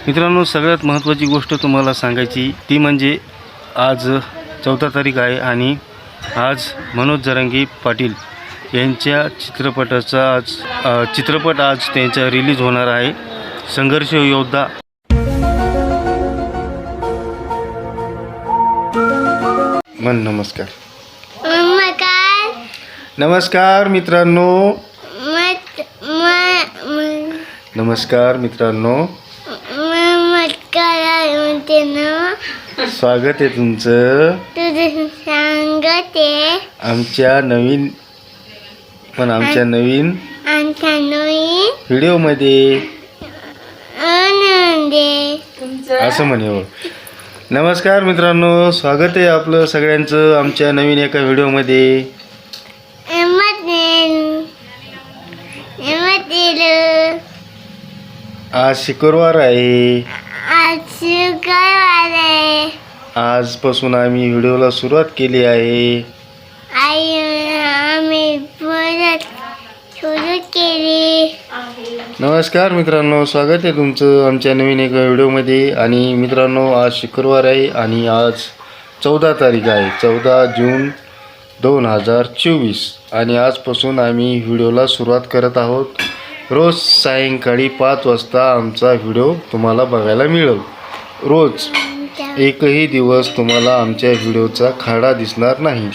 मित्रांनो सगळ्यात महत्त्वाची गोष्ट तुम्हाला सांगायची ती म्हणजे आज चौदा तारीख आहे आणि आज मनोज जरांगी पाटील यांच्या चित्रपटाचा आज चित्रपट आज त्यांचा रिलीज होणार आहे संघर्ष योद्धा. मन नमस्कार. नमस्कार. नमस्कार मित्रांनो. मत म- म- नमस्कार मित्रांनो. म्हणते ना? स्वागत आहे तुमचं. तुझं सांगते. आमच्या नवीन पण आमच्या नवीन आमच्या नवीन व्हिडिओमध्ये. आनंदे. असं म्हणे हो. नमस्कार मित्रांनो स्वागत आहे आपलं सगळ्यांचं आमच्या नवीन एका व्हिडिओमध्ये. आज शुक्रवार आहे. आजपासून आम्ही व्हिडिओला सुरुवात केली आहे. आई आम्ही परत सुरू केली. नमस्कार मित्रांनो स्वागत आहे तुमचं आमच्या नवीन एका व्हिडिओमध्ये. आणि मित्रांनो आज शुक्रवार आहे आणि आज चौदा तारीख आहे चौदा जून दोन हजार चोवीस. आणि आजपासून आम्ही व्हिडिओला सुरुवात करत आहोत. रोज सायंकाळी पाच वाजता आमचा व्हिडिओ तुम्हाला बघायला मिळेल. रोज एकही दिवस तुम्हाला आमच्या व्हिडिओचा खाडा दिसणार नाही.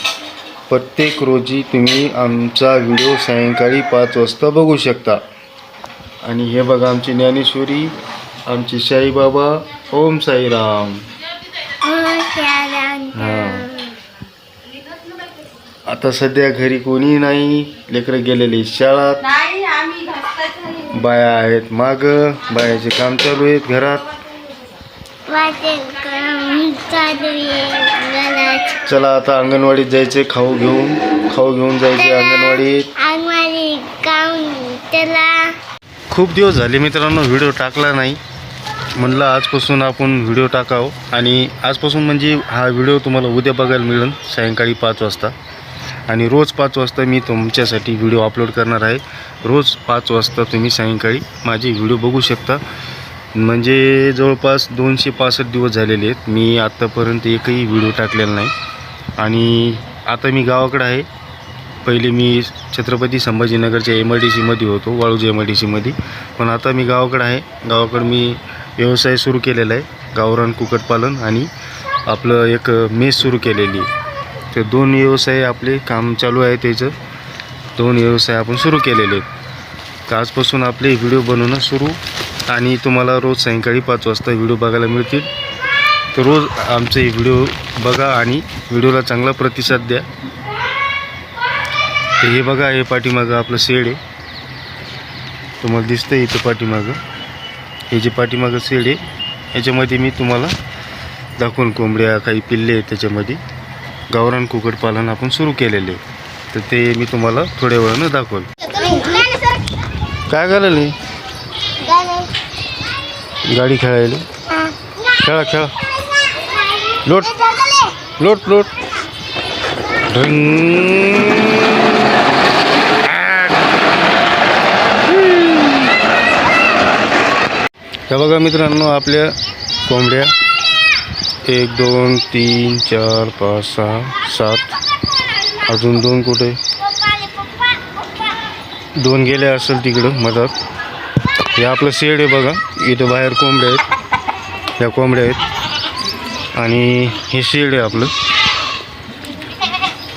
प्रत्येक रोजी तुम्ही आमचा व्हिडिओ सायंकाळी पाच वाजता बघू शकता. आणि हे बघा आमची ज्ञानेश्वरी आमची साईबाबा ओम साईराम. हां आता सध्या घरी कोणी नाही लेकरं गेलेले शाळात. नाही आम्ही घासतात बाया आहेत माग बायाचे काम चालू आहेत घरात. चालू आता अंगणवाडीत जायचे खाऊ घेऊन खाऊ घेऊन जायचे अंगणवाडीत. खूप दिवस झाले मित्रांनो व्हिडिओ टाकला नाही. म्हणलं आजपासून आपण व्हिडिओ टाकावं. आणि आजपासून म्हणजे हा व्हिडिओ तुम्हाला उद्या बघायला मिळेल सायंकाळी पाच वाजता. आणि रोज पाच वाजता मी तुमच्यासाठी व्हिडिओ अपलोड करणार आहे. रोज पाच वाजता तुम्ही सायंकाळी माझे व्हिडिओ बघू शकता. म्हणजे जवळपास दोनशे पासष्ट दिवस झालेले आहेत. मी आत्तापर्यंत एकही व्हिडिओ टाकलेला नाही. आणि आता मी गावाकडे आहे. पहिले मी छत्रपती संभाजीनगरच्या एम आय डी सीमध्ये होतो वाळूज एम आय डी सीमध्ये पण आता मी गावाकडे आहे. गावाकडं मी व्यवसाय सुरू केलेला आहे. गावरान कुक्कुटपालन आणि आपलं एक मेस सुरू केलेली आहे. तर दोन व्यवसाय आपले काम चालू आहे त्याचं. दोन व्यवसाय आपण सुरू केलेले आहेत. तर आजपासून आपले व्हिडिओ बनवणं सुरू आणि तुम्हाला रोज सायंकाळी पाच वाजता व्हिडिओ बघायला मिळतील. तर रोज आमचे व्हिडिओ बघा आणि व्हिडिओला चांगला प्रतिसाद द्या. तर हे बघा हे पाठीमागं आपलं शेड आहे. तुम्हाला दिसतं इथं पाठीमागं. हे जे पाठीमागं शेड आहे याच्यामध्ये मी तुम्हाला दाखवून कोंबड्या काही पिल्ले आहेत त्याच्यामध्ये. गावरान कुक्कुटपालन आपण सुरू केलेले आहे. तर ते मी तुम्हाला थोड्या वेळानं दाखवलं. काय करायला गाडी खेळायला. खेळा खेळा. लोट. लोट लोट. ढंग. हे बघा मित्रांनो आपल्या कोंबड्या. एक दोन तीन चार पाच सहा सात. अजून दोन कुठे? दोन गेले असेल तिकडं मधात. हे आपलं शेड आहे बघा. इथं बाहेर कोंबड्या आहेत. ह्या कोंबड्या आहेत. आणि हे शेड आहे आपलं.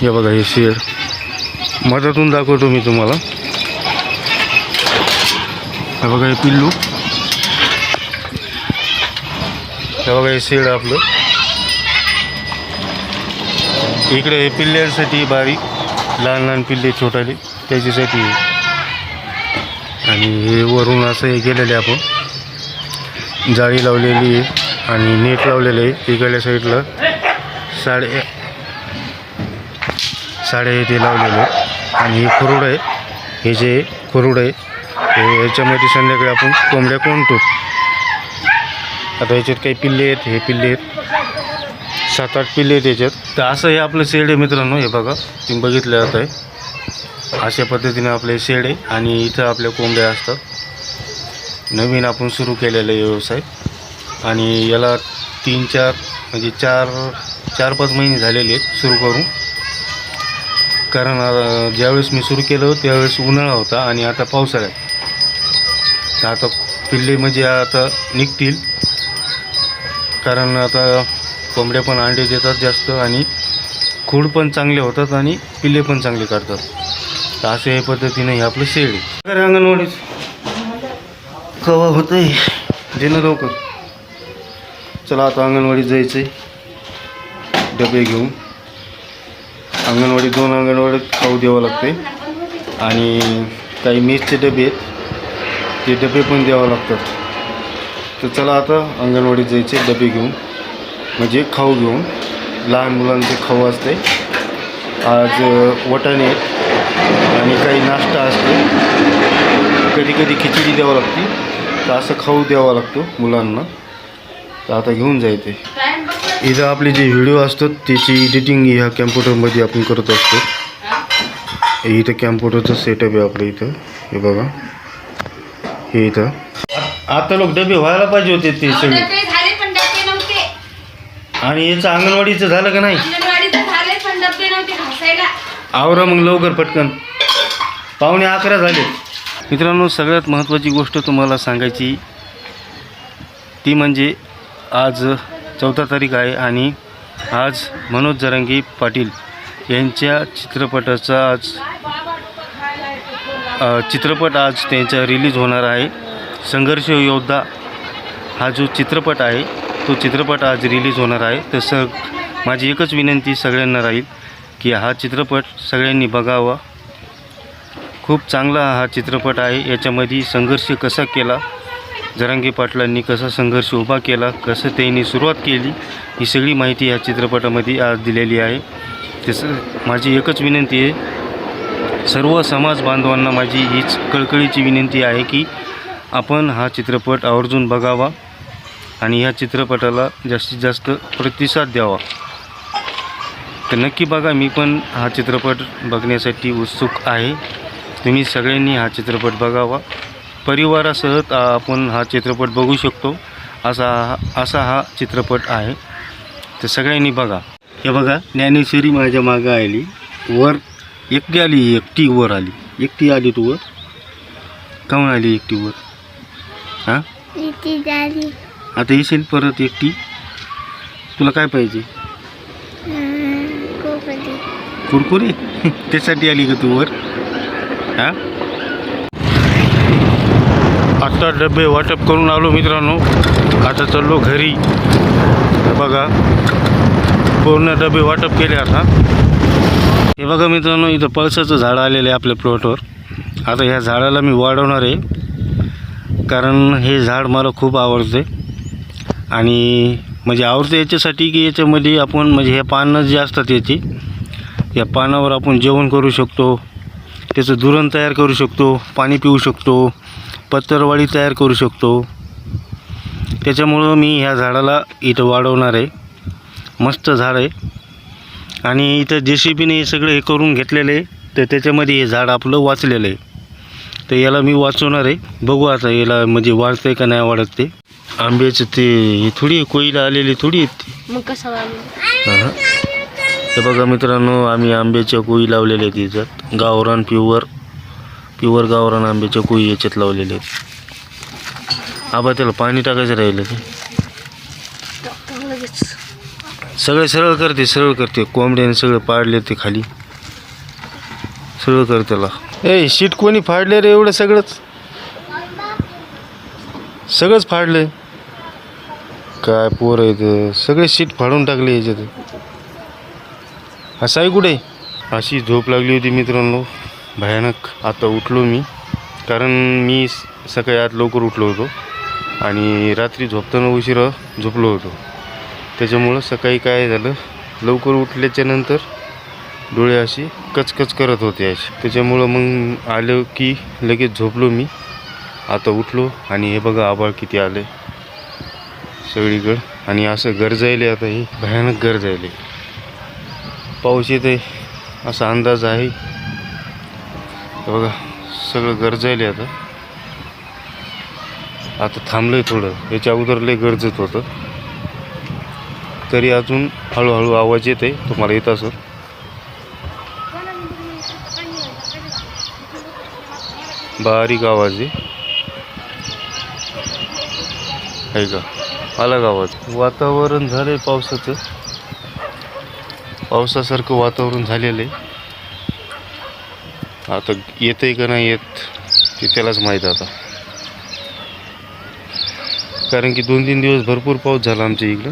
हे बघा हे शेड. मधातून दाखवतो मी तुम्हाला. हे बघा हे पिल्लू. हे बघा हे शेड आपलं. इकडे हे पिल्ल्यांसाठी बारीक लहान लहान पिल्ले छोटाले. त्याच्यासाठी आणि हे वरून असं हे केलेलं आहे आपण. जाळी लावलेली आहे आणि नेट लावलेलं आहे इकडल्या साईडला. साडे साडे ते लावलेले आहे. आणि हे खुरुड आहे. हे जे खुरुड आहे हे याच्यामध्ये संध्याकाळी आपण कोंबड्या कोंडतो आता याच्यात काही पिल्ले आहेत हे पिल्ले आहेत. सात आठ पिल्ले आहेत याच्यात. तर असं हे आपलं शेड आहे मित्रांनो हे बघा. तुम्ही बघितलं जात आहे अशा पद्धतीने आपले शेड आहे आणि इथं आपल्या कोंबड्या असतात. नवीन आपण सुरू केलेला व्यवसाय. आणि याला तीन चार म्हणजे चार चार पाच महिने झालेले आहेत सुरू करून. कारण ज्यावेळेस मी सुरू केलं त्यावेळेस उन्हाळा होता आणि आता पावसाळ्यात तर आता पिल्ले म्हणजे आता निघतील. कारण आता कोंबड्या पण अंडे देतात जास्त आणि खूड पण चांगले होतात आणि पिल्ले पण चांगले काढतात तर अशा या पद्धतीने हे आपलं शेड आहे. अंगणवाडीच कवा होतं आहे दे ना लवकर. चला आता अंगणवाडीत जायचं आहे डबे घेऊन. अंगणवाडी दोन अंगणवाडीत खाऊ द्यावं लागते आणि काही मेसचे डबे आहेत. ते डबे पण द्यावं लागतात. तर चला आता अंगणवाडीत जायचे डबे घेऊन. म्हणजे खाऊ घेऊन. लहान मुलांचे खाऊ असते आज वाटाणे आहेत. आणि काही नाश्ता असते. कधी कधी खिचडी द्यावं लागते. तर असं खाऊ द्यावा लागतो मुलांना. तर आता घेऊन जायचे. इथं आपले जे व्हिडिओ असतात त्याची एडिटिंग ह्या कॅम्प्युटरमध्ये आपण करत असतो. इथं कॅम्प्युटरचं सेटअप आहे आपलं इथं. हे बघा. हे इथं. आता लोक डबे व्हायला पाहिजे होते ते सगळे. आणि याचं अंगणवाडीचं झालं का नाही? आवरा मग लवकर पटकन. पावणे अकरा झाले. मित्रांनो सगळ्यात महत्त्वाची गोष्ट तुम्हाला सांगायची ती म्हणजे आज चौदा तारीख आहे आणि आज मनोज जरांगी पाटील यांच्या चित्रपटाचा आज चित्रपट आज त्यांचा रिलीज होणार आहे. संघर्ष योद्धा हा जो चित्रपट आहे तो चित्रपट आज रिलीज होणार आहे. तसं माझी एकच विनंती सगळ्यांना राहील की हा चित्रपट सगळ्यांनी बघावा. खूप चांगला हा चित्रपट आहे. याच्यामध्ये संघर्ष कसा केला? जरांगे पाटलांनी कसा संघर्ष उभा केला? कसं त्यांनी सुरुवात केली? ही सगळी माहिती या चित्रपटामध्ये आज दिलेली आहे. तसं माझी एकच विनंती आहे सर्व समाज बांधवांना माझी हीच कळकळीची विनंती आहे की आपण हा चित्रपट आवर्जून बघावा आणि ह्या चित्रपटाला जास्तीत जास्त प्रतिसाद द्यावा. तर नक्की बघा मी पण हा चित्रपट बघण्यासाठी उत्सुक आहे. तुम्ही सगळ्यांनी हा चित्रपट बघावा. परिवारासह आपण हा चित्रपट बघू शकतो. असा हा असा हा चित्रपट आहे. तर सगळ्यांनी बघा. हे बघा ज्ञानेश्वरी माझ्या मागं आली. वर एकटी आली एकटी वर आली. एकटी आली तू वर? काहून आली एकटी वर? हां? आता येशील परत एकटी? तुला काय पाहिजे? कुरकुरे? त्यासाठी आली का तू वर? हा? आता डबे वाटप करून आलो मित्रांनो. आता चाललो घरी. बघा. पूर्ण डबे वाटप केले आता. हे बघा मित्रांनो इथं पळसाचं झाड आलेलं आहे आपल्या प्लॉटवर आता ह्या झाडाला मी वाढवणार आहे. कारण हे झाड मला खूप आवडते. आणि म्हणजे आवडते याच्यासाठी की याच्यामध्ये आपण म्हणजे ह्या पानं जे असतात याची या पानावर आपण जेवण करू शकतो. त्याचं दुरण तयार करू शकतो पाणी पिऊ शकतो पत्तरवाडी तयार करू शकतो. त्याच्यामुळं मी ह्या झाडाला इथं वाढवणार आहे. मस्त झाड आहे. आणि इथं जे सी बीने हे सगळं हे करून घेतलेलं आहे. तर त्याच्यामध्ये हे झाड आपलं वाचलेलं आहे. तर याला मी वाचवणार आहे. बघू आता याला म्हणजे वाढतं आहे का नाही वाढत ते. आंब्याचं ते थोडी कोयला आलेली थोडी आहेत मग कसं हा. बघा मित्रांनो आम्ही आंब्याच्या कोई लावलेल्या आहेत याच्यात गावरान प्युअर प्युअर गावरान आंब्याच्या कोई याच्यात लावलेल्या आहेत. आबा त्याला पाणी टाकायचं राहिलं ते सगळे सरळ करते सरळ करते. कोंबड्याने सगळं पाडले ते खाली. सरळ कर त्याला. ए शीट कोणी फाडले रे एवढं सगळंच? सगळंच फाडले काय पोर आहेत सगळे शीट फाडून टाकले याच्यात. असं आहे कुठे? अशी झोप लागली होती मित्रांनो. भयानक आता उठलो मी. कारण मी स- सकाळी आत लवकर उठलो होतो. आणि रात्री झोपताना उशिरा झोपलो होतो. त्याच्यामुळं सकाळी काय झालं? लवकर उठल्याच्या नंतर डोळे असे कचकच करत होते असे. त्याच्यामुळं मग आलं की लगेच झोपलो मी. आता उठलो आणि हे बघा आबाळ किती आले सगळीकडं. आणि असं गरजायले आता हे. भयानक गरजायले पाऊस येते असा अंदाज आहे. बघा सगळं गरजायले आता. आता थांबलं आहे थोडं. याच्या अगोदर लय गरजेत होतं. तरी अजून हळूहळू आवाज येत आहे तुम्हाला येत असं बारीक आवाज आहे का? आला का आवाज? वातावरण झालंय पावसाचं. पावसासारखं वातावरण झालेलं आहे. आता येतंय का नाही येत ते त्यालाच माहीत आता. कारण की दोन तीन दिवस भरपूर पाऊस झाला आमच्या इकडं.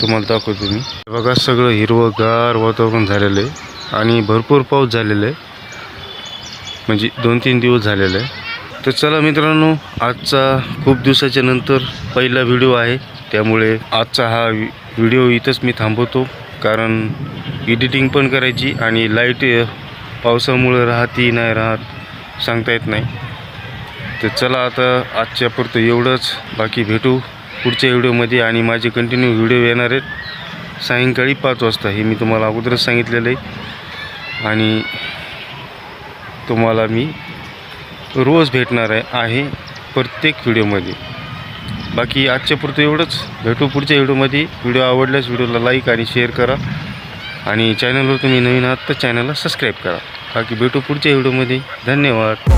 तुम्हाला दाखवतो मी. बघा सगळं हिरवंगार वातावरण झालेलं आहे आणि भरपूर पाऊस झालेला आहे. म्हणजे दोन तीन दिवस झालेला आहे. तर चला मित्रांनो आजचा खूप दिवसाच्या नंतर पहिला व्हिडिओ आहे. त्यामुळे आजचा हा वि- व्हिडिओ इथंच मी थांबवतो. कारण एडिटिंग पण करायची आणि लाइट पावसामुळं राहती नाही राहत सांगता येत नाही. तर चला आता आजच्या पुरतं एवढंच. बाकी भेटू पुढच्या व्हिडिओमध्ये आणि माझे कंटिन्यू व्हिडिओ येणार आहेत. सायंकाळी पाच वाजता हे मी तुम्हाला अगोदरच सांगितलेलं आहे. आणि तुम्हाला मी रोज भेटणार आहे आहे प्रत्येक व्हिडिओमध्ये. बाकी आजच्या पुरतं एवढंच. भेटू पुढच्या व्हिडिओमध्ये. व्हिडिओ आवडल्यास व्हिडिओला लाईक आणि शेअर करा. आणि चॅनलवर तुम्ही नवीन आहात तर चॅनलला सबस्क्राईब करा. बाकी भेटू पुढच्या व्हिडिओमध्ये. धन्यवाद.